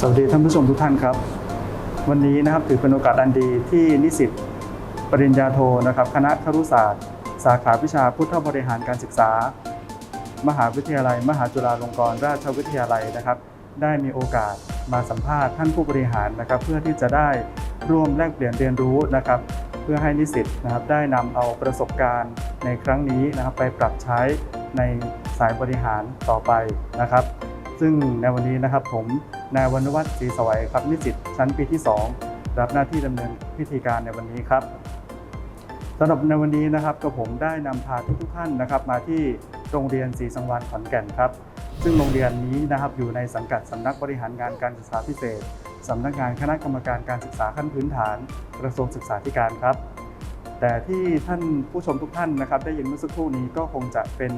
สวัสดีท่านผู้ชมทุกท่านครับ วันนี้นะครับถือเป็นโอกาสอันดีที่นิสิตปริญญาโทนะครับ คณะครุศาสตร์ สาขาวิชาพุทธบริหารการศึกษา มหาวิทยาลัย มหาจุฬาลงกรณราชวิทยาลัยนะครับ ได้มีโอกาสมาสัมภาษณ์ท่านผู้บริหารนะครับ เพื่อที่จะได้ร่วมแลกเปลี่ยนเรียนรู้นะครับ เพื่อให้นิสิตนะครับได้นำเอาประสบการณ์ในครั้งนี้นะครับ ไปปรับใช้ในสายบริหารต่อไปนะครับ ซึ่งในวันนี้นะครับผมนายวรรณวัฒน์ศรีสวัยครับนิสิตชั้นปีที่ 2 รับหน้าที่ดำเนินพิธีการในวันนี้ครับสำหรับในวันนี้นะครับกับผมได้นำพาทุกทุกๆท่านนะครับ มาที่โรงเรียนศรีสังวานขอนแก่นครับ ซึ่งโรงเรียนนี้นะครับอยู่ในสังกัดสำนักบริหารงานการศึกษาพิเศษสำนักงานคณะกรรมการการศึกษาขั้นพื้นฐาน กระทรวงศึกษาธิการครับ แต่ที่ท่านผู้ชมทุกท่านนะครับ ได้ยินเมื่อสักครู่นี้ก็คงจะเป็น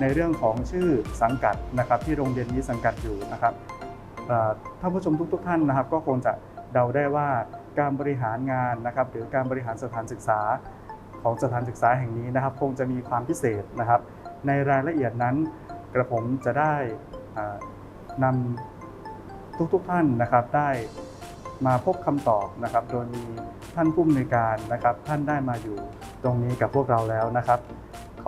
ในเรื่องของชื่อสังกัดนะครับที่โรงเรียนนี้สังกัดอยู่นะครับท่านผู้ชมทุก ๆ ท่านนะครับ ก็คงจะเดาได้ว่าการบริหารงานนะครับหรือการบริหารสถานศึกษาของสถานศึกษาแห่งนี้นะครับ คงจะมีความพิเศษนะครับ ในรายละเอียดนั้นกระผมจะได้นำทุกๆท่านนะครับได้มาพบคำตอบนะครับ โดยมีท่านผู้อำนวยการนะครับ ท่านได้มาอยู่ตรงนี้กับพวกเราแล้วนะครับ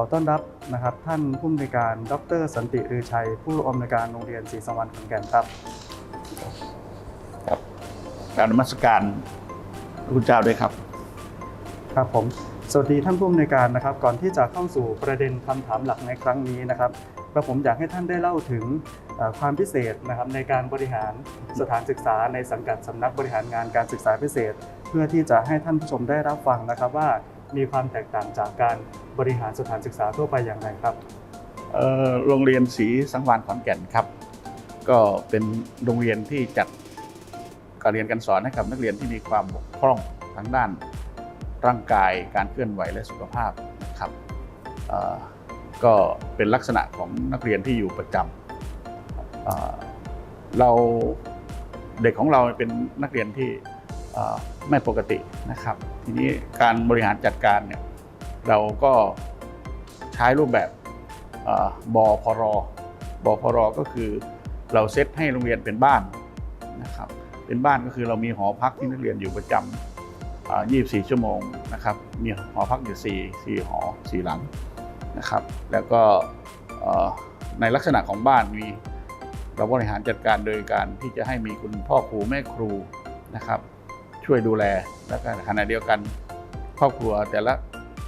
ขอต้อนรับนะครับท่านผู้อำนวยการ ดร สันติรือชัย ผู้อำนวยการโรงเรียนศรีสังวรรณขอนแก่นครับครับกรารนมัสการพระคุณเจ้าด้วยครับ ครับผมสวัสดีท่านผู้อำนวยการนะครับ ก่อนที่จะเข้าสู่ประเด็นคำถามหลักในครั้งนี้นะครับกระผมอยากให้ท่านได้เล่าถึงเอ่อความพิเศษนะครับในการบริหารสถานศึกษาในสังกัดสำนักบริหารงานการศึกษาพิเศษ เพื่อที่จะให้ท่านผู้ชมได้รับฟังนะครับว่ามีความแตกต่างจากการ บริหารสถานศึกษาทั่วไปอย่างไรครับโรงเรียนศรีสังวานขอนแก่นครับ ก็เป็นโรงเรียนที่จัดการเรียนการสอนให้กับนักเรียนที่มีความบกพร่องทางด้านร่างกายการเคลื่อนไหวและสุขภาพครับก็เป็นลักษณะของนักเรียนที่อยู่ประจำเราเด็กของเราเป็นนักเรียนที่ไม่ปกตินะครับ ทีนี้การบริหารจัดการเนี่ย เราก็ใช้รูปแบบเอ่อบพรบพรก็คือเราเซตให้โรงเรียนเป็นบ้านนะครับเป็นบ้านก็คือเรามีหอพักที่นักเรียนอยู่ประจำ24 ชั่วโมงนะครับมีหอพักอยู่ 4 4 หอ 4 หลังนะครับ แล้วก็ในลักษณะของบ้านมีเราบริหารจัดการโดยการที่จะให้มีคุณพ่อครูแม่ครูนะครับ ช่วยดูแลแล้วก็ขณะเดียวกันครอบครัวแต่ละ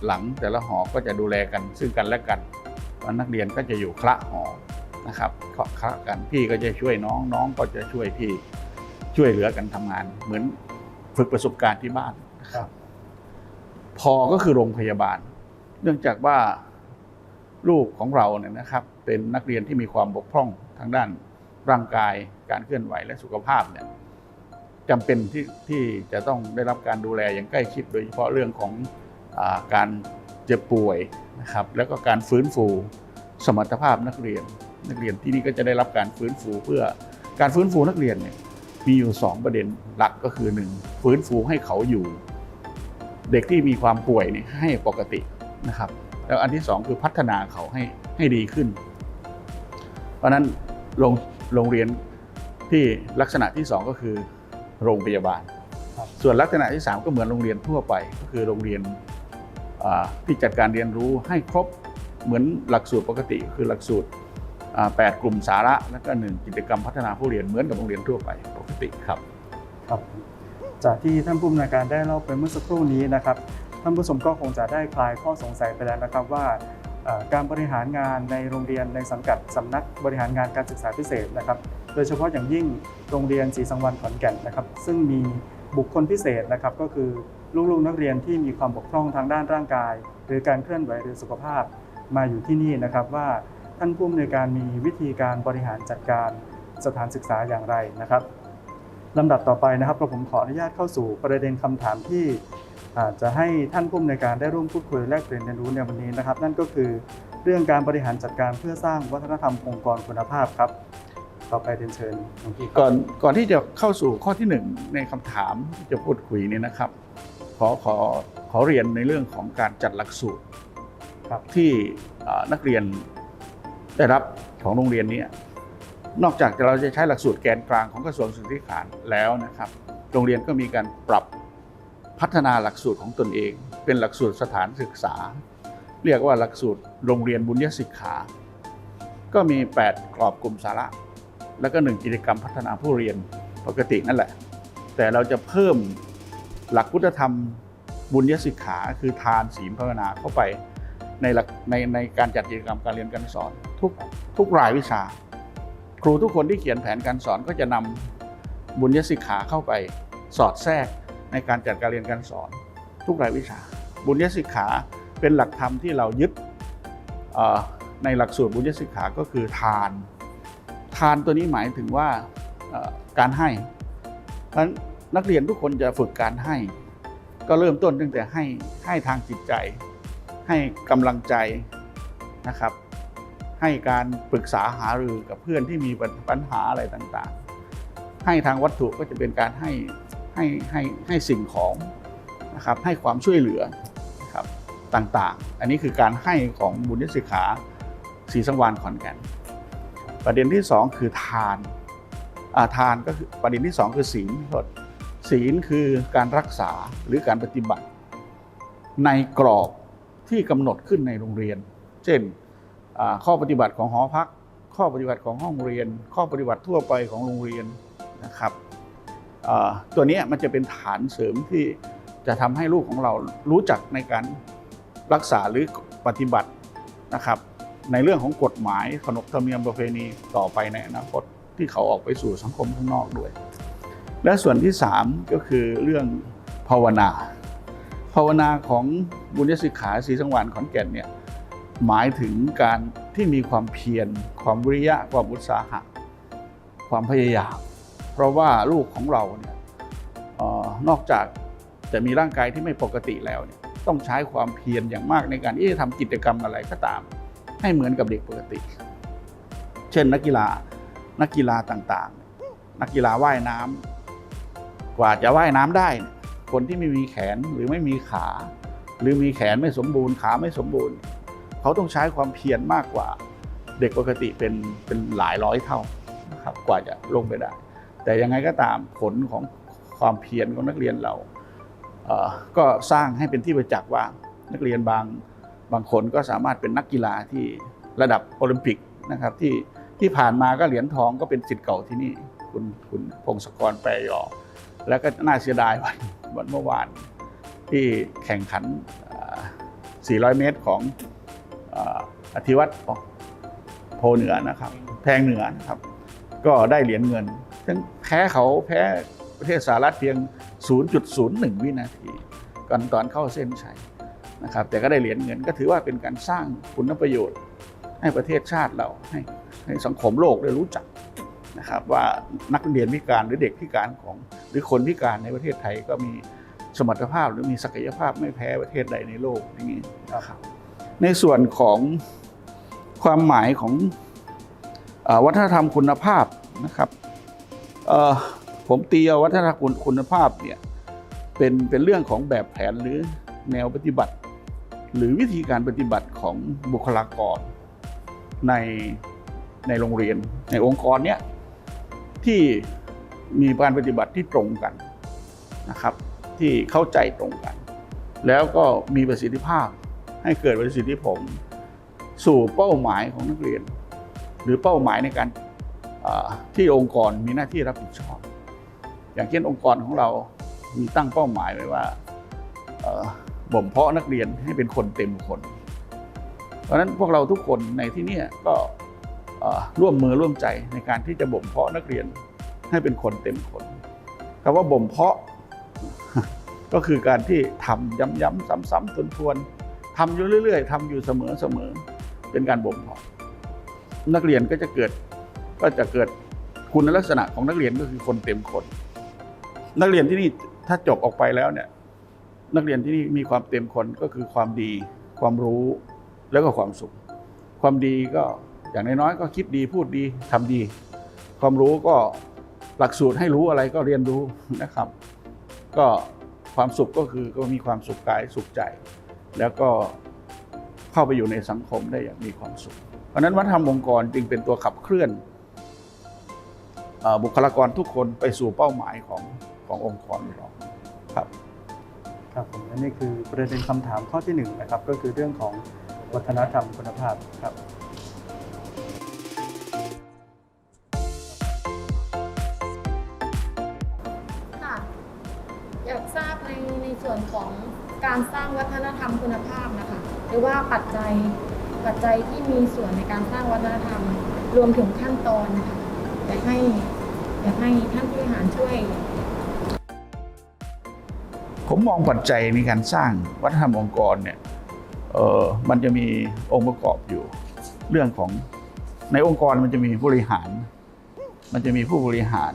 หลังแต่ละหอก็จะดูแลกันซึ่งกันและกันวันนักเรียนก็จะอยู่คละหอนะครับเคาะคละกันพี่ก็จะช่วยน้องน้องก็จะช่วยพี่ช่วยเหลือกันทำงาน เหมือนฝึกประสบการณ์ที่บ้านนะครับ พอก็คือโรงพยาบาล เนื่องจากว่าลูกของเราเนี่ยนะครับ เป็นนักเรียนที่มีความบกพร่องทางด้านร่างกายการเคลื่อนไหวและสุขภาพเนี่ยจำเป็นที่ที่จะต้องได้รับการดูแลอย่างใกล้ชิดโดยเฉพาะเรื่องของอา การเจ็บป่วยนะครับแล้วก็การฟื้นฟูสมรรถภาพนักเรียน นักเรียนที่นี่ก็จะได้รับการฟื้นฟูเพื่อการฟื้นฟูนักเรียนเนี่ยมีอยู่ 2 ประเด็นหลักก็คือ 1 ฟื้นฟูให้เขาอยู่ เด็กที่มีความป่วยเนี่ยให้ปกตินะครับ แล้วอันที่ 2 คือพัฒนาเขาให้ให้ดีขึ้น เพราะฉะนั้นโรงโรงเรียนที่ลักษณะที่ 2 ก็คือโรงพยาบาลครับส่วนลักษณะที่ 3 ก็เหมือนโรงเรียนทั่วไป ก็คือโรงเรียนอ่า ที่จัดการเรียนรู้ให้ครบเหมือนหลักสูตรปกติ คือหลักสูตรอ่าแปดกลุ่มสาระแล้วก็หนึ่งกิจกรรมพัฒนาผู้เรียนเหมือนกับโรงเรียนทั่วไปปกติครับครับจากที่ท่านผู้อำนวยการได้เล่าไปเมื่อสักครู่นี้นะครับท่านผู้ชมก็คงจะได้คลายข้อสงสัยไปแล้วนะครับว่าการบริหารงานในโรงเรียนในสังกัดสำนักบริหารงานการศึกษาพิเศษนะครับ โดยเฉพาะอย่างยิ่งโรงเรียนศรีสังวรขอนแก่นนะครับ ซึ่งมี บุคคลพิเศษนะครับก็คือลูกๆนักเรียนที่มีความบกพร่องทางด้านร่างกาย หรือการเคลื่อนไหวหรือสุขภาพมาอยู่ที่นี่นะครับว่าท่านผู้อำนวยการมีวิธีการบริหารจัดการสถานศึกษาอย่างไรนะครับลำดับต่อไปนะครับกระผมขออนุญาตเข้าสู่ประเด็นคำถามที่จะให้ท่านผู้อำนวยการได้ร่วมพูดคุยแลกเปลี่ยนเรียนรู้ในวันนี้นะครับ นั่นก็คือเรื่องการบริหารจัดการเพื่อสร้างวัฒนธรรมองค์กรคุณภาพครับ ต่อไปเรียนเชิญหลวงพี่ครับก่อนก่อนที่จะเข้าสู่ข้อที่หนึ่งในคำถามที่จะพูดคุยเนี่ยนะครับ ขอขอขอเรียนในเรื่องของการจัดหลักสูตรครับที่อ่านักเรียนได้รับของโรงเรียนเนี้นอกจากเราจะใช้หลักสูตรแกนกลางของกระทรวงศึกษาธิการแล้วนะครับ โรงเรียนก็มีการปรับพัฒนาหลักสูตรของตนเอง เป็นหลักสูตรสถานศึกษา เรียกว่าหลักสูตรโรงเรียนบุญยศิกขา ก็มี 8 กรอบกลุ่มสาระ แล้วก็1กิจกรรมพัฒนาผู้เรียนปกตินั่นแหละ แต่เราจะเพิ่มหลักพุทธธรรมบุญยศิกขาคือทานศีลภาวนาเข้าไปในหลักในในการจัดกิจกรรมการเรียนการสอนทุกทุกรายวิชา ครูทุกคนที่เขียนแผนการสอนก็จะนำบุญยศิกขาเข้าไปสอดแทรกในการจัดการเรียนการสอน ทุกรายวิชา บุญยศิกขาเป็นหลักธรรมที่เรายึดในหลักสูตรบุญยศิกขาก็คือทาน ทานตัวนี้หมายถึงว่าการให้ เพราะนั้นนักเรียนทุกคนจะฝึกการให้ ก็เริ่มต้นตั้งแต่ให้ให้ทางจิตใจ ให้กำลังใจนะครับ ให้การปรึกษาหารือกับเพื่อนที่มีปัญหาอะไรต่างๆ ให้ทางวัตถุก็จะเป็นการให้ให้ให้ให้สิ่งของนะครับ ให้ความช่วยเหลือนะครับต่างๆ อันนี้คือการให้ของบุญยศิขาศรีสังวานขอนแก่น ประเด็นที่สองคือทานอาทานก็คือประเด็นที่สองคือศีลโทษศีลคือการรักษาหรือการปฏิบัติ ในกรอบที่กำหนดขึ้นในโรงเรียน เช่นข้อปฏิบัติของหอพัก ข้อปฏิบัติของห้องเรียน ข้อปฏิบัติทั่วไปของโรงเรียนนะครับตัวนี้มันจะเป็นฐานเสริมที่จะทำให้ลูกของเรารู้จักในการรักษาหรือปฏิบัตินะครับ ในเรื่องของกฎหมายขนบธรรมเนียมประเพณีต่อไปในอนาคตที่เขาออกไปสู่สังคมข้างนอกด้วย และส่วนที่ 3 ก็คือเรื่องภาวนา ภาวนาของบุญยศิกขาศรีสังวานขอนแก่นเนี่ยหมายถึงการที่มีความเพียร ความวิริยะ ความอุตสาหะ ความพยายาม เพราะว่าลูกของเราเนี่ยออนอกจากจะมีร่างกายที่ไม่ปกติแล้วเนี่ยต้องใช้ความเพียรอย่างมากในการที่จะทำกิจกรรมอะไรก็ตาม ให้เหมือนกับเด็กปกติ เช่นนักกีฬานักกีฬาต่างๆ นักกีฬาว่ายน้ำกว่าจะว่ายน้ำได้ คนที่ไม่มีแขนหรือไม่มีขา หรือมีแขนไม่สมบูรณ์ขาไม่สมบูรณ์ เขาต้องใช้ความเพียรมากกว่าเด็กปกติเป็นเป็นหลายร้อยเท่านะครับกว่าจะลงไปได้ แต่ยังไงก็ตามผลของความเพียรของนักเรียนเราก็สร้างให้เป็นที่ประจักษ์ว่านักเรียนบาง บางคนก็สามารถเป็นนักกีฬาที่ระดับโอลิมปิกนะครับที่ที่ผ่านมาก็เหรียญทองก็เป็นสิทธิ์เก่าที่นี่คุณคุณพงศกรแปรยอ แล้วก็น่าเสียดายวันวันเมื่อวาน ที่แข่งขัน 400 เมตรของอ่าอธิวัตรโพเหนือนะครับแพงเหนือนะครับ ก็ได้เหรียญเงินซึ่งแพ้เขาแพ้ประเทศสหรัฐเพียง 0.01 วินาที ก่อนตอนเข้าเส้นชัย นะครับแต่ก็ได้เหรียญเงินก็ถือว่าเป็นการสร้างคุณประโยชน์ ให้ประเทศชาติเราให้ให้สังคมโลกได้รู้จักนะครับว่านักเรียนพิการหรือเด็กพิการของหรือคนพิการในประเทศไทยก็มีสมรรถภาพหรือมีศักยภาพไม่แพ้ประเทศใดในโลกอย่างนี้นะครับในส่วนของความหมายของอวัฒนธรรมคุณภาพนะครับผมตีเอาวัฒนธรรมคุณภาพเนี่ยเป็นเป็นเรื่องของแบบแผนหรือแนวปฏิบัติ หรือวิธีการปฏิบัติของบุคลากรในในโรงเรียน ในองค์กรเนี้ยที่มีการปฏิบัติที่ตรงกันนะครับ ที่เข้าใจตรงกัน แล้วก็มีประสิทธิภาพให้เกิดประสิทธิผลสู่เป้าหมายของนักเรียน หรือเป้าหมายในการที่องค์กรมีหน้าที่รับผิดชอบ อย่างเช่นองค์กรของเรามีตั้งเป้าหมายไว้ว่า บ่มเพาะนักเรียนให้เป็นคนเต็มคน เพราะนั้นพวกเราทุกคนในที่นี้ก็ร่วมมือร่วมใจในการที่จะบ่มเพาะนักเรียนให้เป็นคนเต็มคนคำว่าบ่มเพาะก็คือการที่ทำย้ำๆซ้ำๆทวนๆทำอยู่เรื่อย ๆทำอยู่เสมอๆเป็นการบ่มเพาะ นักเรียนก็จะเกิดก็จะเกิดคุณลักษณะของนักเรียนก็คือคนเต็มคน นักเรียนที่นี่ถ้าจบออกไปแล้วเนี่ย นักเรียนที่นี่มีความเต็มคนก็คือความดี ความรู้แล้วก็ความสุข ความดีก็อย่างน้อยๆก็คิดดีพูดดีทำดี ความรู้ก็หลักสูตรให้รู้อะไรก็เรียนรู้นะครับ ก็ความสุขก็คือก็มีความสุขกายสุขใจ แล้วก็เข้าไปอยู่ในสังคมได้อย่างมีความสุข เพราะนั้นวัฒนธรรมองค์กรจึงเป็นตัวขับเคลื่อนบุคลากรทุกคนไปสู่เป้าหมายของขององค์กรเราครับ ครับผมและนี่คือประเด็นคำถามข้อที่หนึ่งนะครับก็คือเรื่องของวัฒนธรรมคุณภาพครับ ค่ะ อยากทราบในในส่วนของการสร้างวัฒนธรรมคุณภาพนะคะ หรือว่าปัจจัยปัจจัยที่มีส่วนในการสร้างวัฒนธรรม รวมถึงขั้นตอนนะคะอยากให้อยากให้ท่านผู้บริหารช่วย ผมมองปัจจัยในการสร้างวัฒนธรรมองค์กรเนี่ยเออมันจะมีองค์ประกอบอยู่ เรื่องของในองค์กรมันจะมีผู้บริหาร มันจะมีผู้บริหาร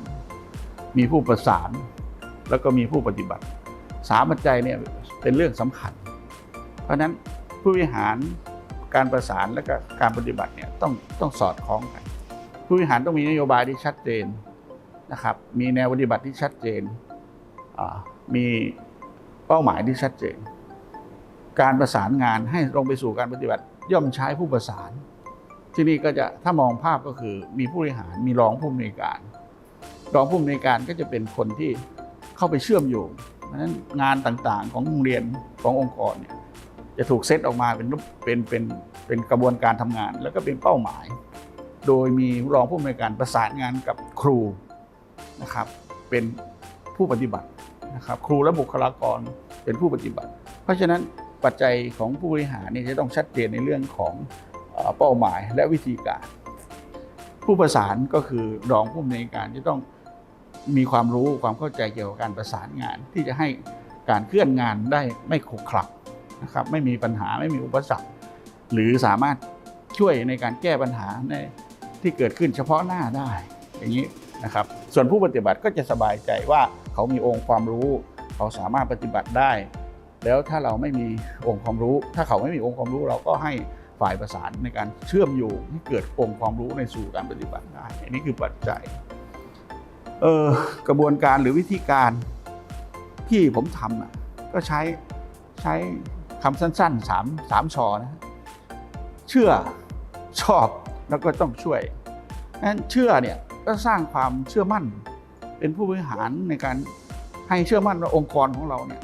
มีผู้ประสาน แล้วก็มีผู้ปฏิบัติสามปัจจัยเนี่ยเป็นเรื่องสำคัญ เพราะฉะนั้นผู้บริหารการประสานและก็การปฏิบัติเนี่ยต้องต้องสอดคล้องกัน ผู้บริหารต้องมีนโยบายที่ชัดเจนนะครับ มีแนวปฏิบัติที่ชัดเจนมี เป้าหมายที่ชัดเจน การประสานงานให้ลงไปสู่การปฏิบัติย่อมใช้ผู้ประสาน ที่นี่ก็จะถ้ามองภาพก็คือมีผู้บริหารมีรองผู้อำนวยการ รองผู้อำนวยการก็จะเป็นคนที่เข้าไปเชื่อมโยงเพราะฉะนั้นงานต่างๆของโรงเรียนขององค์กรเนี่ยจะถูกเซตออกมาเป็นเป็นเป็นเป็นกระบวนการทำงาน แล้วก็เป็นเป้าหมาย โดยมีรองผู้อำนวยการประสานงานกับครูนะครับเป็นผู้ปฏิบัติ นะครับครูและบุคลากรเป็นผู้ปฏิบัติ เพราะฉะนั้นปัจจัยของผู้บริหารนี่จะต้องชัดเจนในเรื่องของเอ่อเป้าหมายและวิธีการ ผู้ประสานก็คือรองผู้อำนวยการจะต้องมีความรู้ความเข้าใจเกี่ยวกับการประสานงาน ที่จะให้การเคลื่อนงานได้ไม่ขรุขระนะครับไม่มีปัญหาไม่มีอุปสรรค หรือสามารถช่วยในการแก้ปัญหาในที่เกิดขึ้นเฉพาะหน้าได้อย่างนี้ นะครับ ส่วนผู้ปฏิบัติก็จะสบายใจว่าเขามีองค์ความรู้ เขาสามารถปฏิบัติได้ แล้วถ้าเราไม่มีองค์ความรู้ ถ้าเขาไม่มีองค์ความรู้เราก็ให้ฝ่ายประสานในการเชื่อมโยงให้เกิดองค์ความรู้ในสู่การปฏิบัติได้ อันนี้คือปัจจัยเออกระบวนการหรือวิธีการที่ผมทำอะก็ใช้ใช้คำสั้นๆสามสามชอนะเชื่อชอบแล้วก็ต้องช่วยนั้นเชื่อเนี่ย ก็สร้างความเชื่อมั่น เป็นผู้บริหารในการให้เชื่อมั่นว่าองค์กรของเราเนี่ย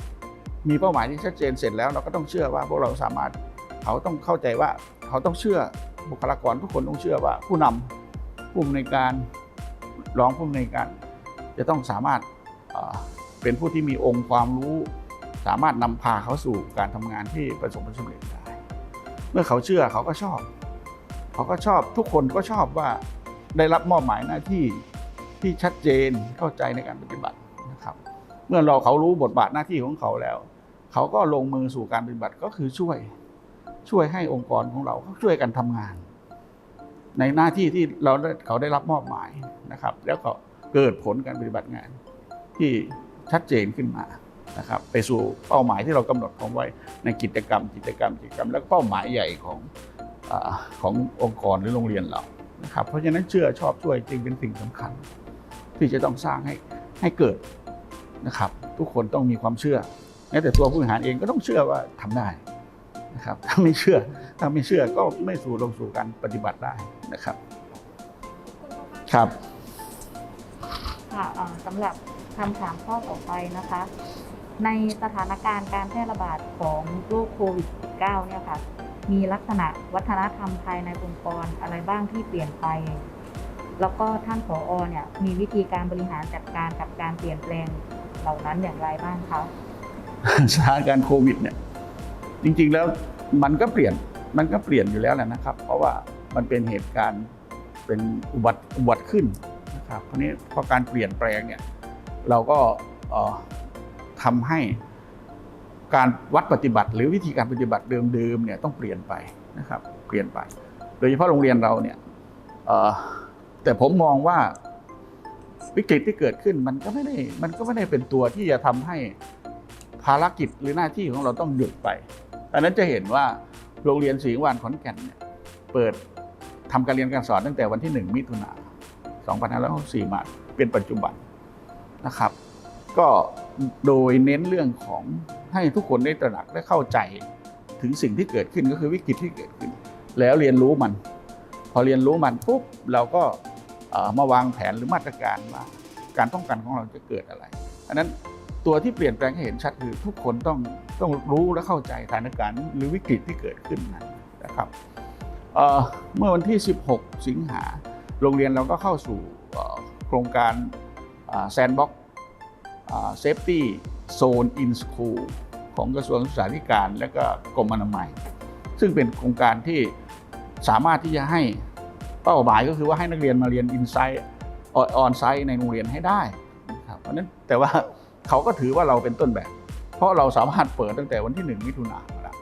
มีเป้าหมายที่ชัดเจนเสร็จแล้ว เราก็ต้องเชื่อว่าพวกเราสามารถเขาต้องเข้าใจว่าเขาต้องเชื่อบุคลากรทุกคนต้องเชื่อว่าผู้นำผู้อำนวยการรองผู้อำนวยการ จะต้องสามารถเอ่อเป็นผู้ที่มีองค์ความรู้ สามารถนำพาเขาสู่การทำงานที่ประสบผลสำเร็จได้ เมื่อเขาเชื่อเขาก็ชอบ เขาก็ชอบทุกคนก็ชอบว่า ได้รับมอบหมายหน้าที่ที่ชัดเจนเข้าใจในการปฏิบัตินะครับ เมื่อเราเขารู้บทบาทหน้าที่ของเขาแล้ว เขาก็ลงมือสู่การปฏิบัติก็คือช่วยช่วยให้องค์กรของเราเขาช่วยกันทำงาน ในหน้าที่ที่เราเขาได้รับมอบหมายนะครับ แล้วก็เกิดผลการปฏิบัติงาน ที่ชัดเจนขึ้นมานะครับ ไปสู่เป้าหมายที่เรากำหนดของไว้ในกิจกรรม กิจกรรมกิจกรรม แล้วก็เป้าหมายใหญ่ของอขององค์กรหรือโรงเรียนเรา นะครับเพราะฉะนั้นเชื่อชอบช่วยจึงเป็นสิ่งสำคัญ ที่จะต้องสร้างให้ให้เกิดนะครับ ทุกคนต้องมีความเชื่อแม้แต่ตัวผู้บริหารเองก็ต้องเชื่อว่าทำได้นะครับถ้าไม่เชื่อถ้าไม่เชื่อก็ไม่สู่ลงสู่การปฏิบัติได้นะครับครับค่ะสำหรับคำถามข้อต่อไปนะคะ ในสถานการณ์การแพร่ระบาดของโรคโควิด -19 เนี่ยค่ะ มีลักษณะวัฒนธรรมภายในองค์กรอะไรบ้างที่เปลี่ยนไป แล้วก็ท่านผออเนี่ยมีวิธีการบริหารจัดการกับการเปลี่ยนแปลงเหล่านั้นอย่างไรบ้างคะสถานการณ์โควิดเนี่ยจริงๆแล้วมันก็เปลี่ยนมันก็เปลี่ยนอยู่แล้วแหละนะครับ เพราะว่ามันเป็นเหตุการณ์เป็นอุบัติอุบัติขึ้นนะครับเพราะนี้พอการเปลี่ยนแปลงเนี่ยเราก็เอ่อทำให้ การวัดปฏิบัติ หรือวิธีการปฏิบัติเดิมๆเนี่ยต้องเปลี่ยนไปนะครับ เปลี่ยนไป โดยเฉพาะโรงเรียนเราเนี่ยแต่ผมมองว่าวิกฤตที่เกิดขึ้นมันก็ไม่ได้มันก็ไม่ได้เป็นตัวที่จะทำให้ภารกิจหรือหน้าที่ของเราต้องหยุดไปดังนั้นจะเห็นว่าโรงเรียนศรีวานขอนแก่นเนี่ยเปิดทำการเรียนการสอนตั้งแต่วันที่ 1 มิถุนา2564มาเป็นปัจจุบันนะครับ ก็โดยเน้นเรื่องของ ให้ทุกคนได้ตระหนักและเข้าใจถึงสิ่งที่เกิดขึ้นก็คือวิกฤตที่เกิดขึ้น แล้วเรียนรู้มัน พอเรียนรู้มันปุ๊บเราก็มาวางแผนหรือมาตรการว่าการป้องกันของเราจะเกิดอะไรอันนั้นตัวที่เปลี่ยนแปลงให้เห็นชัดคือทุกคนต้องต้องรู้และเข้าใจสถานการณ์หรือวิกฤตที่เกิดขึ้นนั้นนะครับเเมื่อวันที่ 16 สิงหาโรงเรียนเราก็เข้าสู่โครงการแซนบ็อกเซฟตี้ โซนอินสคูลของกระทรวงศึกษาธิการ และก็กรมอนามัย ซึ่งเป็นโครงการที่สามารถที่จะให้เป้าหมายก็คือว่าให้นักเรียนมาเรียนอินไซต์ออนไซต์ในโรงเรียนให้ได้ครับเพราะนั้นแต่ว่าเขาก็ถือว่าเราเป็นต้นแบบ เพราะเราสามารถเปิดตั้งแต่วันที่ 1 มิถุนายนแล้ว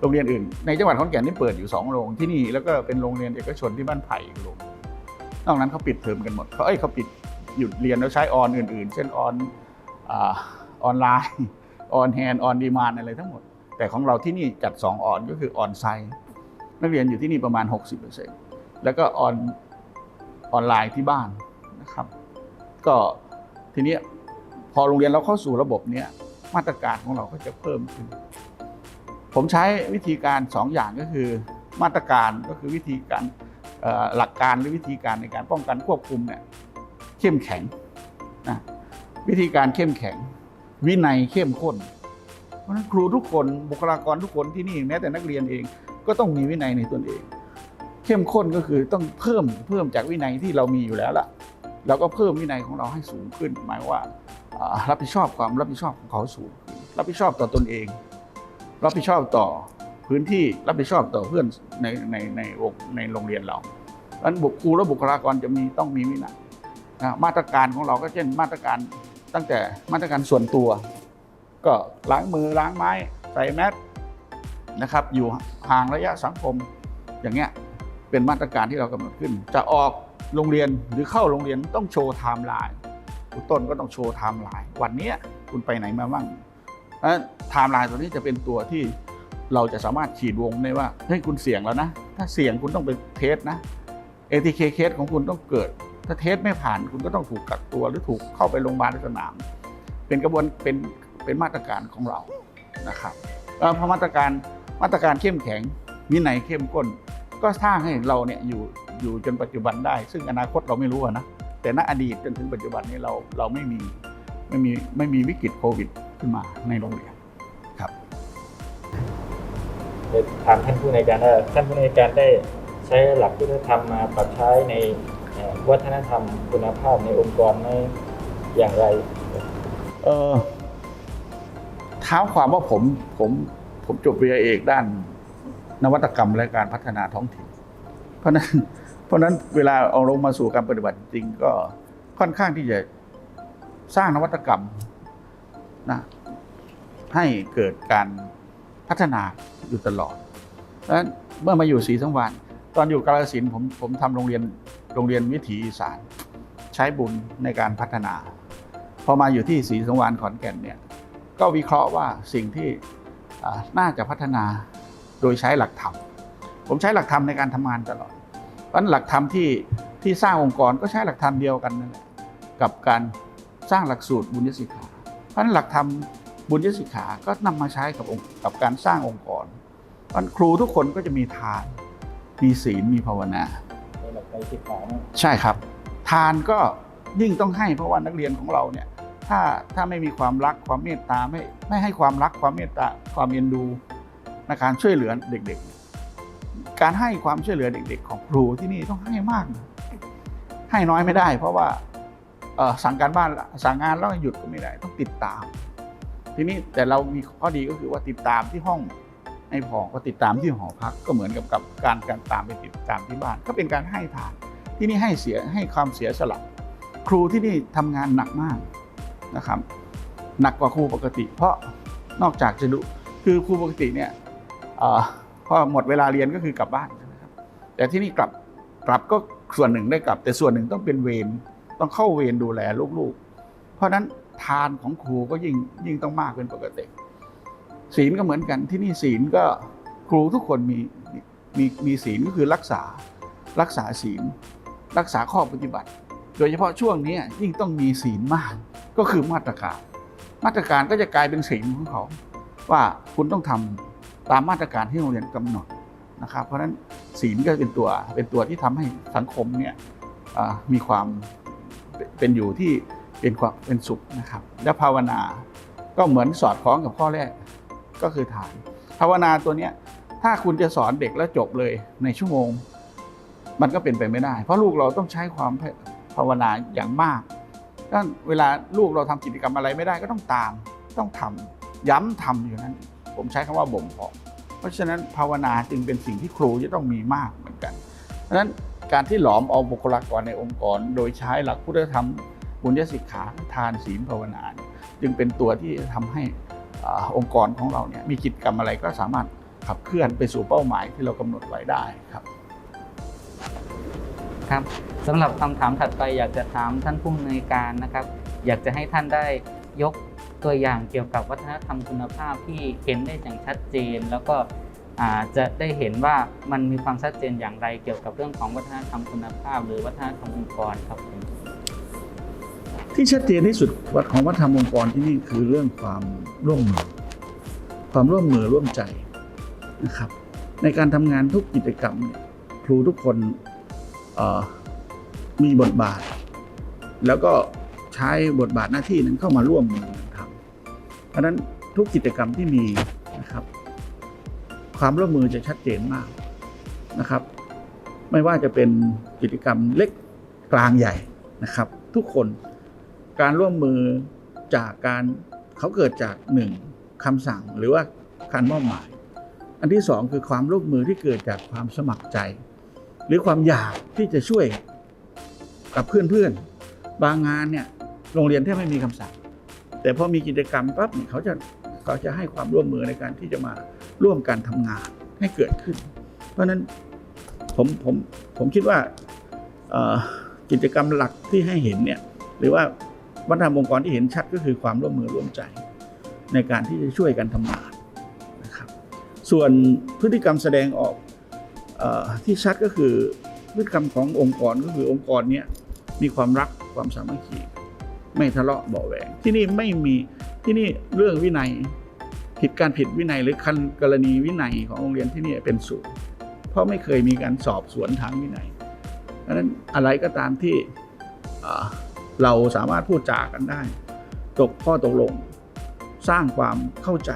โรงเรียนอื่น ในจังหวัดขอนแก่นนี่เปิดอยู่ 2 โรงที่นี่แล้วก็เป็นโรงเรียนเอกชนที่บ้านไผ่อีกโรงนอกนั้นเขาปิดเทอมกันหมดเขาเอ้ยเขาปิดหยุดเรียนแล้วใช้ออนอื่น ๆ เช่นออนอ ออนไลน์ออนแฮนออนดีมานอะไรทั้งหมด แต่ของเราที่นี่จัด 2 ออนก็คือออนไซต์นักเรียนอยู่ที่นี่ประมาณ 60%แล้วก็ออนออนไลน์ที่บ้านนะครับ ก็ทีนี้พอโรงเรียนเราเข้าสู่ระบบเนี้ยมาตรการของเราก็จะเพิ่มขึ้น ผมใช้วิธีการ 2 อย่างก็คือมาตรการก็คือวิธีการหลักการหรือวิธีการในการป้องกันควบคุมเนี่ยเข้มแข็งนะวิธีการเข้มแข็ง วินัยเข้มข้น เพราะฉะนั้นครูทุกคนบุคลากรทุกคนที่นี่แม้แต่นักเรียนเองก็ต้องมีวินัยในตนเอง เข้มข้นก็คือต้องเพิ่มเพิ่มจากวินัยที่เรามีอยู่แล้วล่ะเราก็เพิ่มวินัยของเราให้สูงขึ้น หมายว่า รับผิดชอบความรับผิดชอบของเขาสูงรับผิดชอบต่อตนเอง รับผิดชอบต่อพื้นที่รับผิดชอบต่อเพื่อนในในในวงในโรงเรียนเราเพราะฉะนั้นบุคครูและบุคลากรจะมีต้องมีวินัยมาตรการของเราก็เช่นมาตรการ ตั้งแต่มาตรการส่วนตัว ก็ล้างมือล้างไม้ใส่แมสนะครับ อยู่ห่างระยะสังคมอย่างเงี้ยเป็นมาตรการที่เรากำหนดขึ้น จะออกโรงเรียนหรือเข้าโรงเรียนต้องโชว์ไทม์ไลน์คุณต้นก็ต้องโชว์ไทม์ไลน์วันเนี้ยคุณไปไหนมาบ้างนั้นไทม์ไลน์ตัวนี้จะเป็นตัวที่เราจะสามารถขีดวงได้ว่าเฮ้ยคุณเสี่ยงแล้วนะ ถ้าเสี่ยงคุณต้องไปเทสนะ ATK เคสของคุณต้องเกิด ถ้าเทสไม่ผ่านคุณก็ต้องถูกกักตัวหรือถูกเข้าไปโรงพยาบาลสนาม เป็นกระบวนเป็นเป็นมาตรการของเรานะครับเอ่อพอมาตรการมาตรการเข้มแข็งวินัยเข้มข้น ก็สร้างให้เราเนี่ยอยู่อยู่จนปัจจุบันได้ ซึ่งอนาคตเราไม่รู้อะนะแต่ณอดีตจนถึงปัจจุบันนี้เราเราไม่มีไม่มีไม่มีวิกฤตโควิดขึ้นมาในโรงเรียนครับเดี๋ยวถามท่านผู้ในวยการว่าท่านผู้ในวยการได้ใช้หลักพุทธธรรมมาปรับใช้ในเอ่อ วัฒนธรรมคุณภาพในองค์กรไม่อย่างไร เออเท้าความว่าผมผมผมจบปริญญาเอกด้านนวัตกรรมและการพัฒนาท้องถิ่น เพราะนั้นเพราะนั้นเวลาเอาลงมาสู่การปฏิบัติจริงก็ค่อนข้างที่จะสร้างนวัตกรรมนะให้เกิดการพัฒนาอยู่ตลอดเพราะนั้นเมื่อมาอยู่ศรีสังวานตอนอยู่กาลสินผมผมทำโรงเรียน โรงเรียนวิถีอีสานใช้บุญในการพัฒนา พอมาอยู่ที่ศรีสังวานขอนแก่นเนี่ยก็วิเคราะห์ว่าสิ่งที่น่าจะพัฒนาโดยใช้หลักธรรม ผมใช้หลักธรรมในการทำงานตลอด เพราะนั้นหลักธรรมที่ที่สร้างองค์กรก็ใช้หลักธรรมเดียวกันนั่นแหละกับการสร้างหลักสูตรบุญยศิกขา เพราะนั้นหลักธรรมบุญยศิกขาก็นำมาใช้กับองค์กับการสร้างองค์กรเพราะครูทุกคนก็จะมีทาน มีศีลมีภาวนา ในหลักในสิกขาเนี่ยใช่ครับ ทานก็ยิ่งต้องให้เพราะว่านักเรียนของเราเนี่ยถ้าถ้าไม่มีความรักความเมตตาไม่ไม่ให้ความรักความเมตตาความเอ็นดูในการช่วยเหลือเด็กๆ การให้ความช่วยเหลือเด็ก ๆ ของครูที่นี่ต้องให้มากนะให้น้อยไม่ได้ เพราะว่าสั่งการบ้านสั่งงานแล้วหยุดก็ไม่ได้ต้องติดตาม ทีนี้แต่เรามีข้อดีก็คือว่าติดตามที่ห้อง ไม่พอก็ติดตามที่หอพักก็เหมือนกับกับการการตามไปติดตามที่บ้าน ก็เป็นการให้ทานที่นี่ให้เสียให้ความเสียสละครูที่นี่ทำงานหนักมากนะครับ หนักกว่าครูปกติ เพราะนอกจากจะดูคือครูปกติเนี่ยอพอหมดเวลาเรียนก็คือกลับบ้านใช่ไหมครับแต่ที่นี่กลับกลับก็ส่วนหนึ่งได้กลับ แต่ส่วนหนึ่งต้องเป็นเวรต้องเข้าเวรดูแลลูกๆ เพราะฉะนั้นทานของครูก็ยิ่งยิ่งต้องมากเป็นปกติ ศีลก็เหมือนกันที่นี่ศีลก็ครูทุกคนมีมีมีศีลก็คือรักษารักษาศีล รักษาข้อปฏิบัติ โดยเฉพาะช่วงนี้ยิ่งต้องมีศีลมากก็คือมาตรการ มาตรการก็จะกลายเป็นศีลของเขา ว่าคุณต้องทำตามมาตรการที่โรงเรียนกำหนดนะครับ เพราะฉะนั้นศีลก็เป็นตัวเป็นตัวที่ทำให้สังคมเนี่ยมีความเป็นอยู่ที่เป็นความเป็นสุขนะครับ และภาวนาก็เหมือนสอดคล้องกับข้อแรก ก็คือฐาน ภาวนาตัวเนี้ยถ้าคุณจะสอนเด็กแล้วจบเลยในชั่วโมง มันก็เป็นไปไม่ได้ เพราะลูกเราต้องใช้ความภาวนาอย่างมากดังเวลาลูกเราทำกิจกรรมอะไรไม่ได้ก็ต้องตาม ต้องทำย้ำทำอยู่นั้น ผมใช้คำว่าบ่มเพาะเพราะฉะนั้นภาวนาจึงเป็นสิ่งที่ครูจะต้องมีมากเหมือนกันเพราะฉะนั้นการที่หลอมเอาบุคลากรในองค์กร โดยใช้หลักพุทธธรรมบุญญสิกขาทานศีลภาวนา จึงเป็นตัวที่จะทำให้ อ่าองค์กรของเราเนี่ยมีกิจกรรมอะไรก็สามารถขับเคลื่อนไปสู่เป้าหมายที่เรากำหนดไว้ได้ครับครับสำหรับคำถามถัดไปอยากจะถามท่านผู้อำนวยการนะครับ อยากจะให้ท่านได้ยกตัวอย่างเกี่ยวกับวัฒนธรรมคุณภาพที่เห็นได้อย่างชัดเจน แล้วก็อ่าจะได้เห็นว่ามันมีความชัดเจนอย่างไรเกี่ยวกับเรื่องของวัฒนธรรมคุณภาพ หรือวัฒนธรรมองค์กรครับผมที่ชัดเจนที่สุดวัดของวัฒนธรรมองค์กรที่นี่คือเรื่องความ ร่วมมือ ความร่วมมือร่วมใจนะครับ ในการทำงานทุกกิจกรรมเนี่ยครูทุกคนมีบทบาท แล้วก็ใช้บทบาทหน้าที่นั้นเข้ามาร่วมมือกันทำเพราะฉะนั้นทุกกิจกรรมที่มีนะครับ ความร่วมมือจะชัดเจนมากนะครับ ไม่ว่าจะเป็นกิจกรรมเล็กกลางใหญ่นะครับ ทุกคนการร่วมมือจากการ เขาเกิดจากหนึ่งคำสั่งหรือว่าการมอบหมาย อันที่สองคือความร่วมมือที่เกิดจากความสมัครใจ หรือความอยากที่จะช่วยกับเพื่อนๆ บางงานเนี่ยโรงเรียนแทบไม่มีคำสั่ง แต่พอมีกิจกรรมปั๊บเนี่ยเขาจะเขาจะให้ความร่วมมือในการที่จะมาร่วมกันทำงานให้เกิดขึ้น เพราะฉะนั้นผมผมผมคิดว่ากิจกรรมหลักที่ให้เห็นเนี่ยหรือว่า วัฒนธรรมองค์กรที่เห็นชัดก็คือความร่วมมือร่วมใจ ในการที่จะช่วยกันทำงานนะครับ ส่วนพฤติกรรมแสดงออกอที่ชัดก็คือพฤติกรรมขององค์กรก็คือองค์กรนี้มีความรักความสามัคคีไม่ทะเลาะเบาแหวงที่นี่ไม่มีที่นี่เรื่องวินัยผิดการผิดวินัยหรือคันกรณีวินัยของโรงเรียนที่นี่เป็นศูนย์เพราะไม่เคยมีการสอบสวนทางวินัยเพราะนั้นอะไรก็ตามที่ เราสามารถพูดจากันได้ ตกข้อตกลง สร้างความเข้าใจ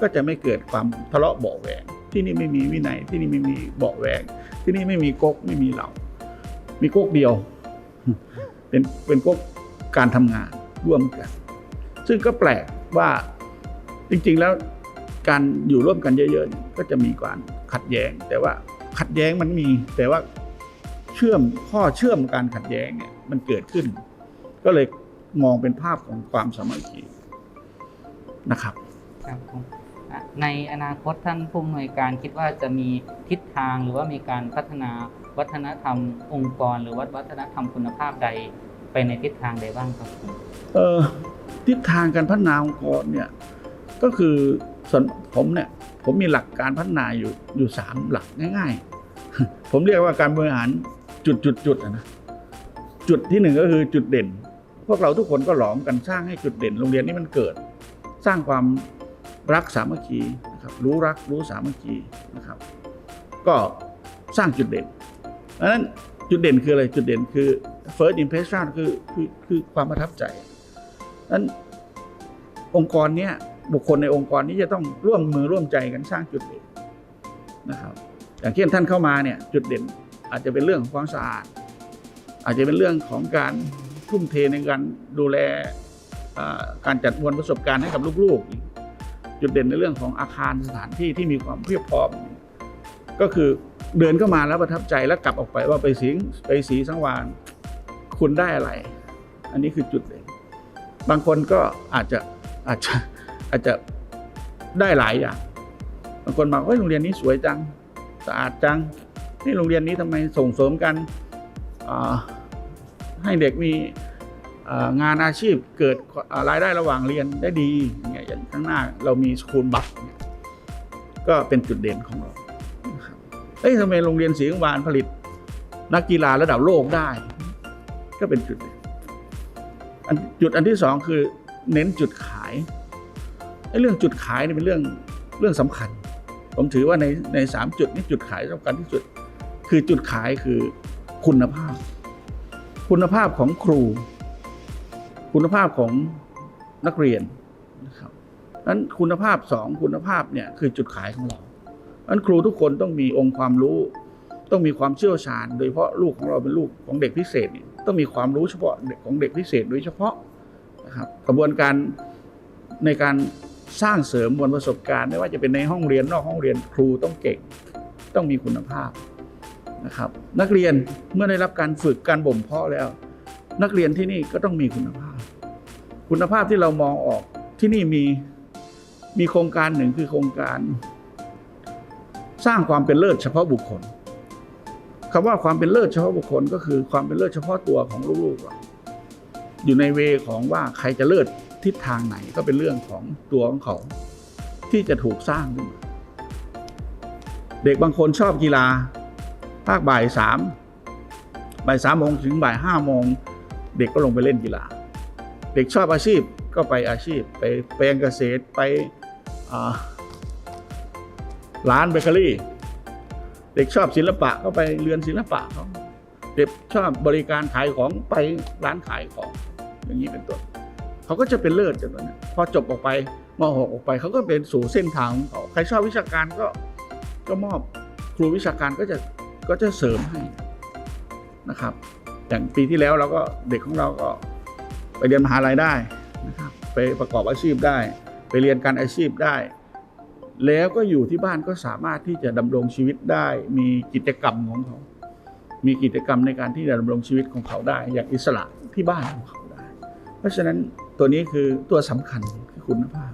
ก็จะไม่เกิดความทะเลาะเบาแหวงที่นี่ไม่มีวินัยที่นี่ไม่มีเบาแหวงที่นี่ไม่มีก๊กไม่มีเหล่ามีก๊กเดียว เป็นเป็นก๊กการทำงานร่วมกัน ซึ่งก็แปลกว่าจริงๆแล้วการอยู่ร่วมกันเยอะๆก็จะมีการขัดแย้ง แต่ว่าขัดแย้งมันมีแต่ว่าเชื่อมข้อเชื่อมการขัดแย้งเนี่ยมันเกิดขึ้น ก็เลยมองเป็นภาพของความสามัคคีนะครับครับผมอะในอนาคตท่านผู้อำนวยการคิดว่าจะมีทิศทางหรือว่ามีการพัฒนาวัฒนธรรมองค์กร หรือว่าวัฒนธรรมคุณภาพใดไปในทิศทางใดบ้างครับผมเอ่อทิศทางการพัฒนาองค์กรเนี่ยก็คือส่วนผมเนี่ยผมมีหลักการพัฒนาอยู่อยู่สามหลักง่าย ๆ ผมเรียกว่าการบริหารจุดจุดจุดนะจุดที่หนึ่งก็คือจุดเด่น พวกเราทุกคนก็หลอมกันสร้างให้จุดเด่นโรงเรียนนี้มันเกิด สร้างความรักสามัคคีนะครับรู้รักรู้สามัคคีนะครับ ก็สร้างจุดเด่นเพราะนั้นจุดเด่นคืออะไรจุดเด่นคือ first impression คือคือคือความประทับใจนั้นองค์กรเนี้ยบุคคลในองค์กรนี้จะต้องร่วมมือร่วมใจกันสร้างจุดเด่นนะครับ อย่างเช่นท่านเข้ามาเนี่ยจุดเด่นอาจจะเป็นเรื่องของความสะอาด อาจจะเป็นเรื่องของการ ทุ่มเทในการดูแลการจัดมวลประสบการณ์ให้กับลูกๆ จุดเด่นในเรื่องของอาคารสถานที่ที่มีความเพียบพร้อม ก็คือเดินเข้ามาแล้วประทับใจแล้วกลับออกไปว่าไปสิงไปสีสังวานคุณได้อะไร อันนี้คือจุดเด่นบางคนก็อาจจะอาจจะอาจจะได้หลายอย่างบางคนบอกว่าโรงเรียนนี้สวยจังสะอาดจังนี่โรงเรียนนี้ทำไมส่งเสริมกันอ่า ให้เด็กมีงานอาชีพเกิดรายได้ระหว่างเรียนได้ดีเนี่ยอย่างข้างหน้าเรามีสคูลบัคเนี่ยก็เป็นจุดเด่นของเราเอ้ยทำไมโรงเรียนศรีกังวานผลิต นักกีฬาระดับโลกได้ ก็เป็นจุดเด่นจุดอันที่สองคือเน้นจุดขายไอ้เรื่องจุดขายนี่ยเป็นเรื่องเรื่องสำคัญ ผมถือว่าในในสามจุดนี้จุดขายสำคัญที่สุด คือจุดขายคือคุณภาพ คุณภาพของครู คุณภาพของนักเรียนนะครับนั้นคุณภาพสองคุณภาพเนี่ยคือจุดขายของเรานั้นครูทุกคนต้องมีองค์ความรู้ ต้องมีความเชี่ยวชาญ โดยเฉพาะลูกของเราเป็นลูกของเด็กพิเศษเนี่ยต้องมีความรู้เฉพาะเด็กของเด็กพิเศษโดยเฉพาะนะครับกระบวนการในการสร้างเสริมมวลประสบการณ์ไม่ว่าจะเป็นในห้องเรียนนอกห้องเรียนครูต้องเก่ง ต้องมีคุณภาพ นะครับนักเรียนเมื่อได้รับการฝึกการบ่มเพาะแล้ว นักเรียนที่นี่ก็ต้องมีคุณภาพ คุณภาพที่เรามองออกที่นี่มีมีโครงการหนึ่งคือโครงการ สร้างความเป็นเลิศเฉพาะบุคคลคำว่าความเป็นเลิศเฉพาะบุคคลก็คือความเป็นเลิศเฉพาะตัวของลูกๆเราอยู่ในเวของว่าใครจะเลิศทิศทางไหนก็เป็นเรื่องของตัวของเขา ที่จะถูกสร้างขึ้นมาเด็กบางคนชอบกีฬา ภาคบ่ายสามบ่ายสามโมงถึงบ่ายห้าโมงเด็กก็ลงไปเล่นกีฬา เด็กชอบอาชีพก็ไปอาชีพ ไปแปลงเกษตรไปร้านเบเกอรี่ เด็กชอบศิลปะก็ไปเรียนศิลปะเขาเด็กชอบบริการขายของไปร้านขายของ อย่างนี้เป็นต้นเขาก็จะเป็นเลิศจากตรงนั้นพอจบออกไปมหกออกไปเขาก็เป็นสู่เส้นทางของเขาใครชอบวิชาการก็ก็มอบครูวิชาการก็จะ ก็จะเสริมให้นะครับ อย่างปีที่แล้วเราก็เด็กของเราก็ไปเรียนมหาลัยได้นะครับไปประกอบอาชีพได้ ไปเรียนการอาชีพได้ แล้วก็อยู่ที่บ้านก็สามารถที่จะดำรงชีวิตได้ มีกิจกรรมของเขา มีกิจกรรมในการที่จะดำรงชีวิตของเขาได้ อย่างอิสระที่บ้านของเขาได้ เพราะฉะนั้นตัวนี้คือตัวสำคัญคือคุณภาพ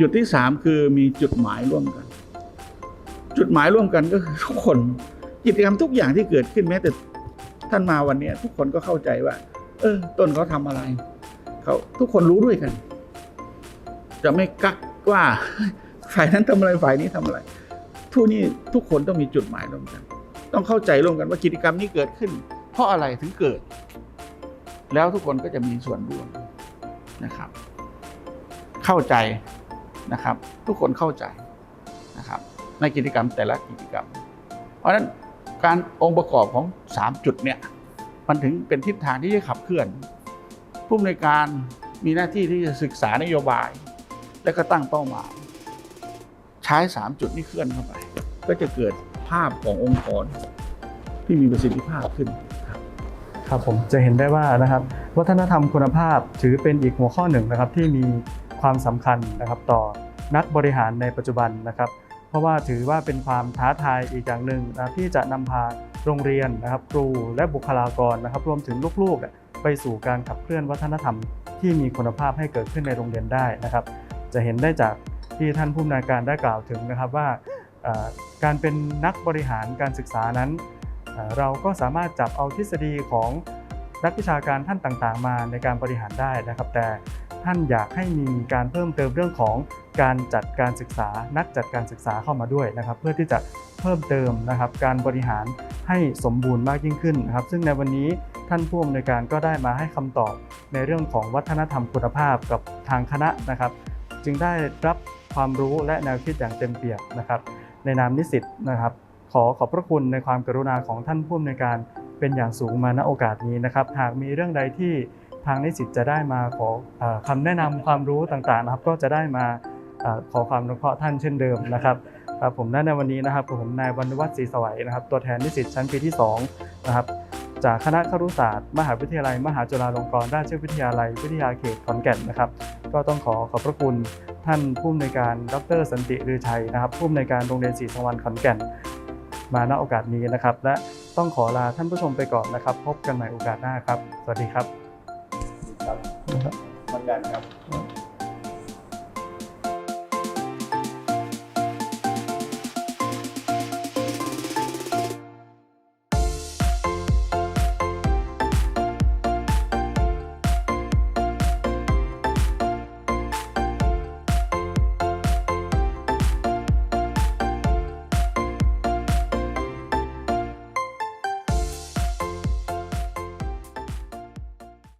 จุดที่สามคือมีจุดหมายร่วมกัน จุดหมายร่วมกันก็คือทุกคน กิจกรรมทุกอย่างที่เกิดขึ้นแม้แต่ท่านมาวันนี้ทุกคนก็เข้าใจว่า เออ ต้นเขาทำอะไรเขาทุกคนรู้ด้วยกัน จะไม่กักว่าฝ่ายนั้นทำอะไรฝ่ายนี้ทำอะไร ทุกนี้ทุกคนต้องมีจุดหมายร่วมกัน ต้องเข้าใจร่วมกันว่ากิจกรรมนี้เกิดขึ้น เพราะอะไรถึงเกิด แล้วทุกคนก็จะมีส่วนร่วมนะครับ เข้าใจนะครับ ทุกคนเข้าใจนะครับ ในกิจกรรมแต่ละกิจกรรม เพราะฉะนั้น การองค์ประกอบของ 3 จุดเนี่ยมันถึงเป็นทิศทางที่จะขับเคลื่อน ผู้อำนวยการมีหน้าที่ที่จะศึกษานโยบาย และก็ตั้งเป้าหมาย ใช้ 3 จุดนี้เคลื่อนเข้าไป ก็จะเกิดภาพขององค์กรที่มีประสิทธิภาพขึ้นครับครับผมจะเห็นได้ว่านะครับวัฒนธรรมคุณภาพถือเป็นอีกหัวข้อหนึ่งนะครับที่มีความสำคัญนะครับต่อนักบริหารในปัจจุบันนะครับ ราะว่าถือว่าเป็นความท้าทายอีกอย่างหนึ่งนะที่จะนำพาโรงเรียนนะครับครูและบุคลากรนะครับรวมถึงลูกๆ ไปสู่การขับเคลื่อนวัฒนธรรม ที่มีคุณภาพให้เกิดขึ้นในโรงเรียนได้นะครับ จะเห็นได้จากที่ท่านผู้อำนวยการได้กล่าวถึงนะครับว่าการเป็นนักบริหารการศึกษานั้น เราก็สามารถจับเอาทฤษฎีของนักวิชาการท่านต่างๆ มาในการบริหารได้นะครับ แต่ ท่านอยากให้มีการเพิ่มเติมเรื่องของการจัดการศึกษา นักจัดการศึกษาเข้ามาด้วยนะครับ เพื่อที่จะเพิ่มเติมนะครับ การบริหารให้สมบูรณ์มากยิ่งขึ้นนะครับ ซึ่งในวันนี้ท่านผู้อำนวยการก็ได้มาให้คำตอบในเรื่องของวัฒนธรรมคุณภาพกับทางคณะนะครับ จึงได้รับความรู้และแนวคิดอย่างเต็มเปี่ยมนะครับ ในนามนิสิตนะครับ ขอขอบพระคุณในความกรุณาของท่านผู้อำนวยการเป็นอย่างสูงมาณโอกาสนี้นะครับ หากมีเรื่องใดที่ ทางนิสิตจะได้มาขอเออคำแนะนำความรู้ต่างๆนะครับ ก็จะได้มาขอความอนุเคราะห์ท่านเช่นเดิมนะครับครับผมในวันนี้นะครับผมนายวันวัฒน์ศรีสวัยนะครับ ตัวแทนนิสิตชั้นปีที่2นะครับจากคณะครุศาสตร์ มหาวิทยาลัย มหาจุฬาลงกรณราชวิทยาลัย วิทยาเขตขอนแก่นนะครับ ก็ต้องขอขอบพระคุณท่านผู้อำนวยการดรสันติรือชัยนะครับ ผู้อำนวยการโรงเรียนศรีสังวรขอนแก่น มาณโอกาสนี้นะครับ และต้องขอลาท่านผู้ชมไปก่อนนะครับ พบกันใหม่โอกาสหน้าครับ สวัสดีครับ ครับเหมือนกันครับ